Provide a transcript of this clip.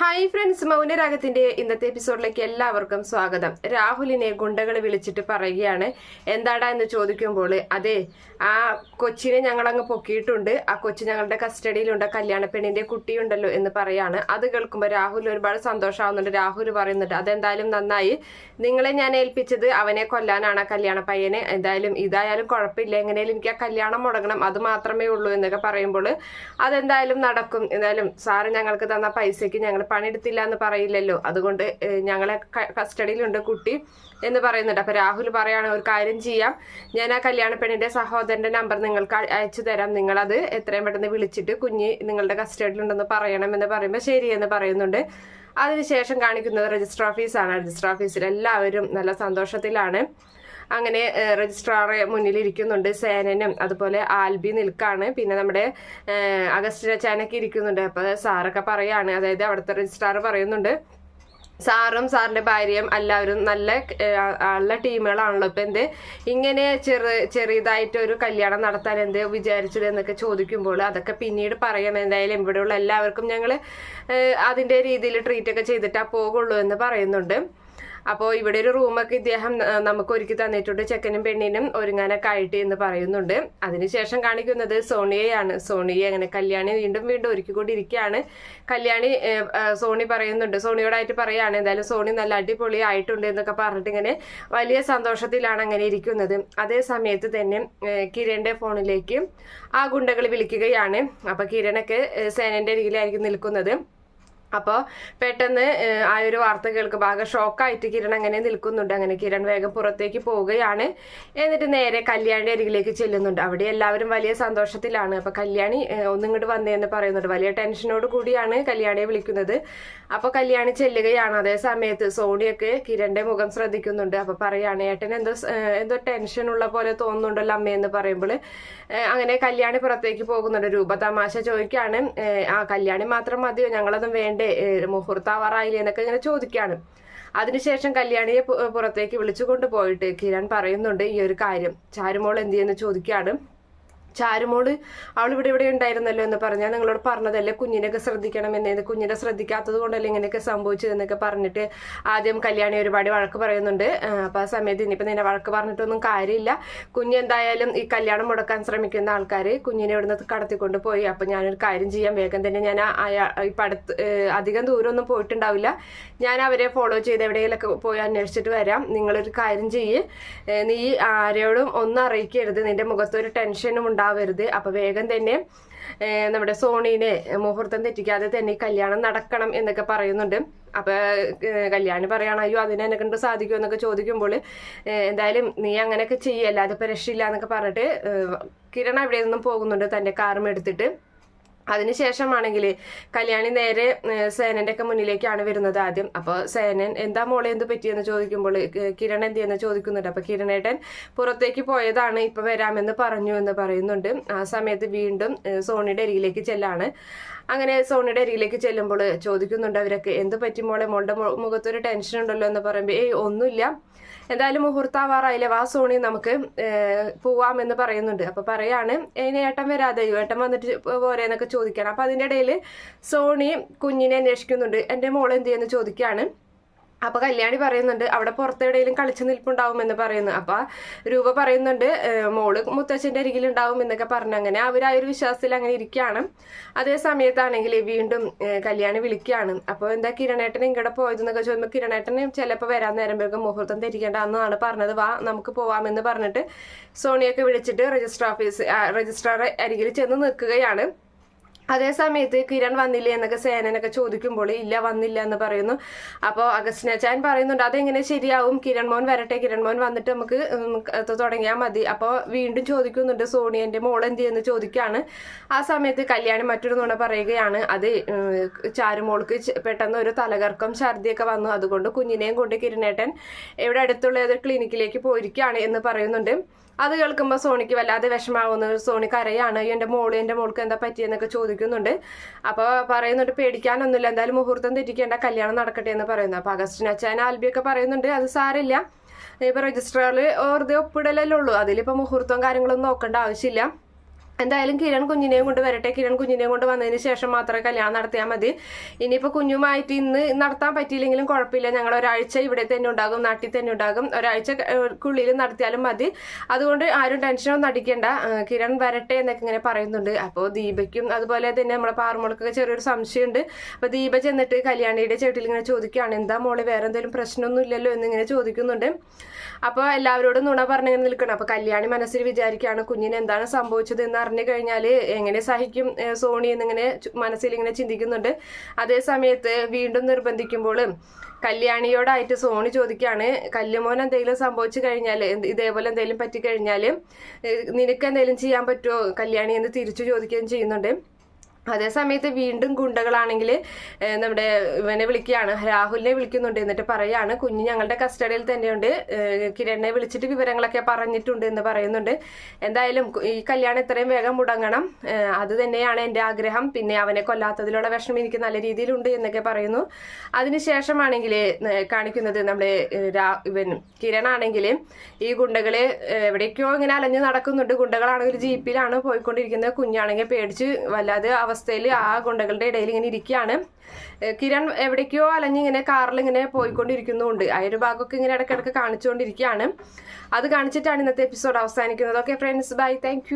Hi friends മൗനരാഗത്തിന്റെ ഇന്നത്തെ എപ്പിസോഡിലേക്ക് എല്ലാവർക്കും സ്വാഗതം. രാഹുലിനെ ഗുണ്ടകൾ വിളിച്ചിട്ട് പറയുകയാണ് എന്താടാ? എന്ന് ചോദിക്കുമ്പോൾ അതെ ആ കൊച്ചിനെ ഞങ്ങളങ്ങ് പൊക്കിയിട്ടുണ്ട്. ആ കൊച്ചു ഞങ്ങളുടെ കസ്റ്റഡിയിലുണ്ട്. കല്യാണ പെണ്ണിന്റെ കുട്ടിയുണ്ടല്ലോ എന്ന് പറയാണ്. അത് കേൾക്കുമ്പോൾ രാഹുൽ ഒരുപാട് സന്തോഷമാവുന്നുണ്ട്. രാഹുൽ പറയുന്നുണ്ട് അതെന്തായാലും നന്നായി. നിങ്ങളെ ഞാൻ ഏൽപ്പിച്ചത് അവനെ കൊല്ലാനാണ് ആ കല്യാണ പയ്യനെ. എന്തായാലും ഇതായാലും കുഴപ്പമില്ല. എങ്ങനെയാലും എനിക്ക് ആ കല്യാണം മുടങ്ങണം. അത് മാത്രമേ ഉള്ളൂ എന്നൊക്കെ പറയുമ്പോൾ അതെന്തായാലും നടക്കും. എന്തായാലും സാറ് ഞങ്ങൾക്ക് തന്ന പൈസയ്ക്ക് ഞങ്ങൾ പണിയെടുത്തില്ല എന്ന് പറയില്ലല്ലോ. അതുകൊണ്ട് ഞങ്ങളെ കസ്റ്റഡിയിലുണ്ട് കുട്ടി എന്ന് പറയുന്നുണ്ട്. അപ്പൊ രാഹുൽ പറയാണ് ഒരു കാര്യം ചെയ്യാം. ഞാൻ ആ കല്യാണ പെണ്ണിന്റെ സഹോദരന്റെ നമ്പർ നിങ്ങൾക്ക് അയച്ചു തരാം. നിങ്ങളത് എത്രയും പെട്ടെന്ന് വിളിച്ചിട്ട് കുഞ്ഞ് നിങ്ങളുടെ കസ്റ്റഡിയിലുണ്ടെന്ന് പറയണം എന്ന് പറയുമ്പോൾ ശരി എന്ന് പറയുന്നുണ്ട്. അതിനുശേഷം കാണിക്കുന്നത് രജിസ്റ്റർ ഓഫീസാണ്. രജിസ്റ്റർ ഓഫീസിൽ എല്ലാവരും നല്ല സന്തോഷത്തിലാണ്. അങ്ങനെ രജിസ്ട്രാറ് മുന്നിലിരിക്കുന്നുണ്ട്. സേനനും അതുപോലെ ആൽബി നിൽക്കാണ്. പിന്നെ നമ്മുടെ അഗസ്റ്റിന അച്ചാനൊക്കെ ഇരിക്കുന്നുണ്ട്. അപ്പൊ സാറൊക്കെ പറയാണ് അതായത് അവിടുത്തെ രജിസ്ട്രാർ പറയുന്നുണ്ട് സാറും സാറിന്റെ ഭാര്യയും എല്ലാവരും നല്ല നല്ല ടീമുകളാണല്ലോ. ഇപ്പൊ എന്ത് ഇങ്ങനെ ചെറു ചെറിയതായിട്ട് ഒരു കല്യാണം നടത്താൻ എന്ത് വിചാരിച്ചത് എന്നൊക്കെ ചോദിക്കുമ്പോൾ അതൊക്കെ പിന്നീട് പറയാം. എന്തായാലും ഇവിടെയുള്ള എല്ലാവർക്കും ഞങ്ങൾ അതിന്റെ രീതിയിൽ ട്രീറ്റ് ഒക്കെ ചെയ്തിട്ടാ പോകുള്ളൂ എന്ന് പറയുന്നുണ്ട്. അപ്പോൾ ഇവിടെ ഒരു റൂമൊക്കെ ഇദ്ദേഹം നമുക്ക് ഒരുക്കി തന്നിട്ടുണ്ട്. ചെക്കനും പെണ്ണിനും ഒരുങ്ങാനൊക്കെ ആയിട്ട് എന്ന് പറയുന്നുണ്ട്. അതിനുശേഷം കാണിക്കുന്നത് സോണിയയാണ്. സോണിയെ അങ്ങനെ കല്യാണി വീണ്ടും വീണ്ടും ഒരുക്കിക്കൊണ്ടിരിക്കുകയാണ്. കല്യാണി സോണി പറയുന്നുണ്ട്. സോണിയോടായിട്ട് പറയാണ് എന്തായാലും സോണി നല്ല അടിപൊളി ആയിട്ടുണ്ട് എന്നൊക്കെ പറഞ്ഞിട്ട് ഇങ്ങനെ വലിയ സന്തോഷത്തിലാണ് അങ്ങനെ ഇരിക്കുന്നത്. അതേ സമയത്ത് തന്നെ കിരണിന്റെ ഫോണിലേക്ക് ആ ഗുണ്ടകൾ വിളിക്കുകയാണ്. അപ്പൊ കിരണൊക്കെ സേനന്റെ അരികിലായിരിക്കും നിൽക്കുന്നത്. അപ്പോൾ പെട്ടെന്ന് ആ ഒരു വാർത്ത കേൾക്കുമ്പോൾ ആകെ ഷോക്കായിട്ട് കിരൺ അങ്ങനെ നിൽക്കുന്നുണ്ട്. അങ്ങനെ കിരൺ വേഗം പുറത്തേക്ക് പോവുകയാണ്. എന്നിട്ട് നേരെ കല്യാണി അരികിലേക്ക് ചെല്ലുന്നുണ്ട്. അവിടെ എല്ലാവരും വലിയ സന്തോഷത്തിലാണ്. അപ്പോൾ കല്യാണി ഒന്നിങ്ങോട്ട് വന്നേന്ന് പറയുന്നുണ്ട്. വലിയ ടെൻഷനോട് കൂടിയാണ് കല്യാണിയെ വിളിക്കുന്നത്. അപ്പോൾ കല്യാണി ചെല്ലുകയാണ്. അതേ സമയത്ത് സോണിയൊക്കെ കിരണിന്റെ മുഖം ശ്രദ്ധിക്കുന്നുണ്ട്. അപ്പോൾ പറയാണ് ഏട്ടൻ എന്തോ എന്തോ ഉള്ള പോലെ തോന്നുന്നുണ്ടല്ലോ അമ്മയെന്ന് പറയുമ്പോൾ അങ്ങനെ കല്യാണി പുറത്തേക്ക് പോകുന്നുണ്ട്. രൂപ തമാശ ചോദിക്കുകയാണ് ആ കല്യാണി മാത്രം മതിയോ? ഞങ്ങളൊന്നും വേണ്ടേ ഏഹ്, മുഹൂർത്താവാറായില്ലേ എന്നൊക്കെ ഇങ്ങനെ ചോദിക്കുകയാണ് അതിനുശേഷം കല്യാണിയെ പുറത്തേക്ക് വിളിച്ചു കൊണ്ടുപോയിട്ട് കിരൺ പറയുന്നുണ്ട് ഈ ഒരു കാര്യം. ചാരുമോൾ എന്ത് ചെയ്യുന്നു ചോദിക്കാണ്. ചാരുമോൾ അവൾ ഇവിടെ ഉണ്ടായിരുന്നല്ലോ? എന്ന് പറഞ്ഞാൽ നിങ്ങളോട് പറഞ്ഞതല്ലേ കുഞ്ഞിനൊക്കെ ശ്രദ്ധിക്കണം എന്നേ. കുഞ്ഞിനെ ശ്രദ്ധിക്കാത്തത് കൊണ്ടല്ലേ ഇങ്ങനെയൊക്കെ സംഭവിച്ചതെന്നൊക്കെ പറഞ്ഞിട്ട് ആദ്യം കല്യാണി ഒരുപാട് വഴക്ക് പറയുന്നുണ്ട്. അപ്പോൾ അപ്പൊ ആ സമയത്ത് ഇനിയിപ്പോ നിന്നെ വഴക്ക് പറഞ്ഞിട്ടൊന്നും കാര്യമില്ല. കുഞ്ഞ് എന്തായാലും ഈ കല്യാണം മുടക്കാൻ ശ്രമിക്കുന്ന ആൾക്കാർ കുഞ്ഞിനെ ഇവിടുന്ന് കടത്തിക്കൊണ്ട് പോയി. അപ്പൊ ഞാനൊരു കാര്യം ചെയ്യാം. വേഗം തന്നെ ഞാൻ ഈ അടുത്ത് അധികം ദൂരമൊന്നും പോയിട്ടുണ്ടാവില്ല. ഞാൻ അവരെ ഫോളോ ചെയ്ത് എവിടെയെങ്കിലൊക്കെ പോയി അന്വേഷിച്ചിട്ട് വരാം. നിങ്ങളൊരു കാര്യം ചെയ്യ്. നീ ആരോടും ഒന്നും അറിയിക്കരുത്. നിന്റെ മുഖത്തൊരു ടെൻഷനും ഉണ്ടാവരുത്. അപ്പൊ വേഗം തന്നെ നമ്മുടെ സോണീനെ മുഹൂർത്തം തെറ്റിക്കാതെ തന്നെ കല്യാണം നടക്കണം എന്നൊക്കെ പറയുന്നുണ്ട്. അപ്പൊ കല്യാണി പറയാണ് അതിനെ എന്നെ കണ്ട് സാധിക്കുമോ? എന്നൊക്കെ ചോദിക്കുമ്പോൾ എന്തായാലും നീ അങ്ങനെയൊക്കെ ചെയ്യല്ലാതെ ഇപ്പൊ രക്ഷയില്ല എന്നൊക്കെ പറഞ്ഞിട്ട് കിരൺ അവിടെ നിന്നും പോകുന്നുണ്ട് തന്റെ കാറും എടുത്തിട്ട്. അതിനുശേഷമാണെങ്കിൽ കല്യാണി നേരെ സേനന്റെ ഒക്കെ മുന്നിലേക്കാണ് വരുന്നത് ആദ്യം. അപ്പോൾ സേനൻ എന്താ മോളെ എന്ത് പറ്റിയെന്ന് ചോദിക്കുമ്പോൾ കിരൺ എന്ത് ചെയ്യുന്ന ചോദിക്കുന്നുണ്ട്. അപ്പോൾ കിരണേട്ടൻ പുറത്തേക്ക് പോയതാണ് ഇപ്പോൾ വരാമെന്ന് പറഞ്ഞു എന്ന് പറയുന്നുണ്ട്. ആ സമയത്ത് വീണ്ടും സോണിയുടെ അരികിലേക്ക് ചെല്ലാണ്. അങ്ങനെ സോണിയുടെ അരികിലേക്ക് ചെല്ലുമ്പോൾ ചോദിക്കുന്നുണ്ട് അവരൊക്കെ എന്ത് പറ്റി മോളെ? മോളുടെ മുഖത്തൊരു ടെൻഷൻ ഉണ്ടല്ലോ എന്ന് പറയുമ്പോൾ ഏയ് ഒന്നുമില്ല. എന്തായാലും മുഹൂർത്താവാറായില്ലേ? വാ സോണി നമുക്ക് പോവാമെന്ന് പറയുന്നുണ്ട്. അപ്പൊ പറയാണ് ഇനി ഏട്ടൻ വരാതെ ഏട്ടൻ വന്നിട്ട് പോരേന്നൊക്കെ ചോദിക്കണം. അപ്പൊ അതിന്റെ ഇടയിൽ സോണി കുഞ്ഞിനെ അന്വേഷിക്കുന്നുണ്ട്. എന്റെ മോൾ എന്ത് ചെയ്യുന്നു ചോദിക്കാണ്. അപ്പൊ കല്യാണി പറയുന്നുണ്ട് അവിടെ പുറത്തെവിടെയെങ്കിലും കളിച്ചു നിൽപ്പുണ്ടാവും എന്ന് പറയുന്നു. അപ്പൊ രൂപ പറയുന്നുണ്ട് മോൾ മുത്തച്ഛന്റെ അരികിൽ ഉണ്ടാവും എന്നൊക്കെ പറഞ്ഞു. അങ്ങനെ അവർ ആ ഒരു വിശ്വാസത്തിൽ അങ്ങനെ ഇരിക്കുകയാണ്. അതേ സമയത്താണെങ്കിൽ വീണ്ടും കല്യാണി വിളിക്കുകയാണ്. അപ്പോൾ എന്താ കിരണേട്ടൻ ഇങ്ങടെ പോയതെന്നൊക്കെ ചോദിക്കുമ്പോൾ കിരണേട്ടന് ചിലപ്പോൾ വരാൻ നേരമ്പോഴേക്കും മുഹൂർത്തം തിരിക്കേണ്ട അന്നാണ് പറഞ്ഞത്. വാ നമുക്ക് പോവാമെന്ന് പറഞ്ഞിട്ട് സോണിയൊക്കെ വിളിച്ചിട്ട് രജിസ്റ്റർ ഓഫീസ് രജിസ്ട്രാറെ അരികിൽ ചെന്ന് നിൽക്കുകയാണ്. അതേ സമയത്ത് കിരൺ വന്നില്ലേ എന്നൊക്കെ സേനനൊക്കെ ചോദിക്കുമ്പോൾ ഇല്ല വന്നില്ല എന്ന് പറയുന്നു. അപ്പോൾ അഗസ്റ്റിനച്ചാൻ പറയുന്നുണ്ട് അതെങ്ങനെ ശരിയാവും? കിരൺ മോൻ വരട്ടെ കിരൺ മോൻ വന്നിട്ട് നമുക്ക് തുടങ്ങിയാൽ മതി. അപ്പോൾ വീണ്ടും ചോദിക്കുന്നുണ്ട് സോണിയന്റെ മോൾ എന്ത് ചെയ്യുന്നു? ചോദിക്കുകയാണ് ആ സമയത്ത് കല്യാണി മറ്റൊരു നുണ പറയുകയാണ് അത് ചാരുമോൾക്ക് പെട്ടെന്ന് ഒരു തലകർക്കം ഛർദിയൊക്കെ വന്നു. അതുകൊണ്ട് കുഞ്ഞിനെയും കൊണ്ട് കിരണേട്ടൻ എവിടെ അടുത്തുള്ള ഏതൊരു ക്ലിനിക്കിലേക്ക് പോയിരിക്കുകയാണ് എന്ന് പറയുന്നുണ്ട്. അത് കേൾക്കുമ്പോൾ സോണിക്ക് വല്ലാതെ വിഷമാവുന്നു. സോണി കരയാണ് എന്റെ മോൾ എന്റെ മോൾക്ക് എന്താ പറ്റിയെന്നൊക്കെ ചോദിക്കുന്നുണ്ട്. അപ്പോൾ പറയുന്നുണ്ട് പേടിക്കാനൊന്നുമില്ല. എന്തായാലും മുഹൂർത്തം തെറ്റിക്കേണ്ട കല്യാണം നടക്കട്ടെ എന്ന് പറയുന്നു. അപ്പോൾ അഗസ്റ്റിൻ അച്ഛൻ ആൽബിയൊക്കെ പറയുന്നുണ്ട് അത് സാരമില്ല. ഇപ്പൊ രജിസ്ട്രാറിൽ വെറുതെ ഒപ്പിടലല്ലേ ഉള്ളൂ. അതിലിപ്പോൾ മുഹൂർത്തവും കാര്യങ്ങളൊന്നും നോക്കേണ്ട ആവശ്യമില്ല. എന്തായാലും കിരൺ കുഞ്ഞിനെയും കൊണ്ട് വരട്ടെ. കിരൺ കുഞ്ഞിനെയും കൊണ്ട് വന്നതിന് ശേഷം മാത്രമേ കല്യാണം നടത്തിയാൽ മതി. ഇനിയിപ്പോൾ കുഞ്ഞുമായിട്ട് ഇന്ന് നടത്താൻ പറ്റിയില്ലെങ്കിലും കുഴപ്പമില്ല. ഞങ്ങൾ ഒരാഴ്ച ഇവിടെ തന്നെ ഉണ്ടാകും നാട്ടിൽ തന്നെ ഉണ്ടാകും. ഒരാഴ്ചക്കുള്ളിൽ നടത്തിയാലും മതി. അതുകൊണ്ട് ആരും ടെൻഷനൊന്നും അടിക്കേണ്ട. കിരൺ വരട്ടെ എന്നൊക്കെ ഇങ്ങനെ പറയുന്നുണ്ട്. അപ്പോൾ ദീപയ്ക്കും അതുപോലെ തന്നെ നമ്മളെ പാറമുളക്കൊക്കെ ചെറിയൊരു സംശയമുണ്ട്. അപ്പോൾ ദീപ ചെന്നിട്ട് കല്യാണിയുടെ ചേട്ടിൽ ഇങ്ങനെ ചോദിക്കുകയാണ് എന്താ മോളെ വേറെ എന്തെങ്കിലും പ്രശ്നമൊന്നും ഇല്ലല്ലോ എന്നിങ്ങനെ ചോദിക്കുന്നുണ്ട്. അപ്പോൾ എല്ലാവരോടും നുണ പറഞ്ഞിങ്ങനെ നിൽക്കണം അപ്പോൾ കല്യാണി മനസ്സിൽ വിചാരിക്കുകയാണ് കുഞ്ഞിന് എന്താണ് സംഭവിച്ചത് എന്ന് അറിഞ്ഞു കഴിഞ്ഞാൽ എങ്ങനെ സഹിക്കും സോണി എന്നിങ്ങനെ മനസ്സിൽ ഇങ്ങനെ ചിന്തിക്കുന്നുണ്ട്. അതേ സമയത്ത് വീണ്ടും നിർബന്ധിക്കുമ്പോൾ കല്യാണിയോടായിട്ട് സോണി ചോദിക്കുകയാണ് കല്ലുമോൻ എന്തെങ്കിലും സംഭവിച്ചു കഴിഞ്ഞാൽ ഇതേപോലെ എന്തെങ്കിലും പറ്റിക്കഴിഞ്ഞാൽ നിനക്ക് എന്തെങ്കിലും ചെയ്യാൻ പറ്റുമോ കല്യാണി എന്ന് തിരിച്ചു ചോദിക്കുകയും ചെയ്യുന്നുണ്ട്. അതേ സമയത്ത് വീണ്ടും ഗുണ്ടകളാണെങ്കിൽ നമ്മുടെ ഇവനെ വിളിക്കുകയാണ്. രാഹുലിനെ വിളിക്കുന്നുണ്ട്. എന്നിട്ട് പറയാണ് കുഞ്ഞ് ഞങ്ങളുടെ കസ്റ്റഡിയിൽ തന്നെയുണ്ട്. കിരണിനെ വിളിച്ചിട്ട് വിവരങ്ങളൊക്കെ പറഞ്ഞിട്ടുണ്ട് എന്ന് പറയുന്നുണ്ട്. എന്തായാലും ഈ കല്യാണം ഇത്രയും വേഗം മുടങ്ങണം. അത് തന്നെയാണ് എന്റെ ആഗ്രഹം. പിന്നെ അവനെ കൊല്ലാത്തതിലുള്ള വിഷമം എനിക്ക് നല്ല രീതിയിലുണ്ട് എന്നൊക്കെ പറയുന്നു. അതിനുശേഷമാണെങ്കിൽ കാണിക്കുന്നത് നമ്മുടെ രാ- ഇവൻ കിരണാണെങ്കിൽ ഈ ഗുണ്ടകളെ ഏഹ് എവിടേക്കോ ഇങ്ങനെ അലഞ്ഞു നടക്കുന്നുണ്ട്. ഗുണ്ടകളാണെങ്കിൽ ജീപ്പിലാണ് പോയിക്കൊണ്ടിരിക്കുന്നത്. കുഞ്ഞാണെങ്കിൽ പേടിച്ച് വല്ലാതെ അവസ്ഥയിൽ ആ ഗുണ്ടകളുടെ ഇടയിൽ ഇങ്ങനെ ഇരിക്കുകയാണ്. കിരൺ എവിടേക്കോ അലഞ്ഞിങ്ങനെ കാറിൽ ഇങ്ങനെ പോയിക്കൊണ്ടിരിക്കുന്നുണ്ട്. ആ ഒരു ഭാഗമൊക്കെ ഇങ്ങനെ ഇടയ്ക്കിടയ്ക്ക് കാണിച്ചുകൊണ്ടിരിക്കുകയാണ്. അത് കാണിച്ചിട്ടാണ് ഇന്നത്തെ എപ്പിസോഡ് അവസാനിക്കുന്നത്. Okay friends bye thank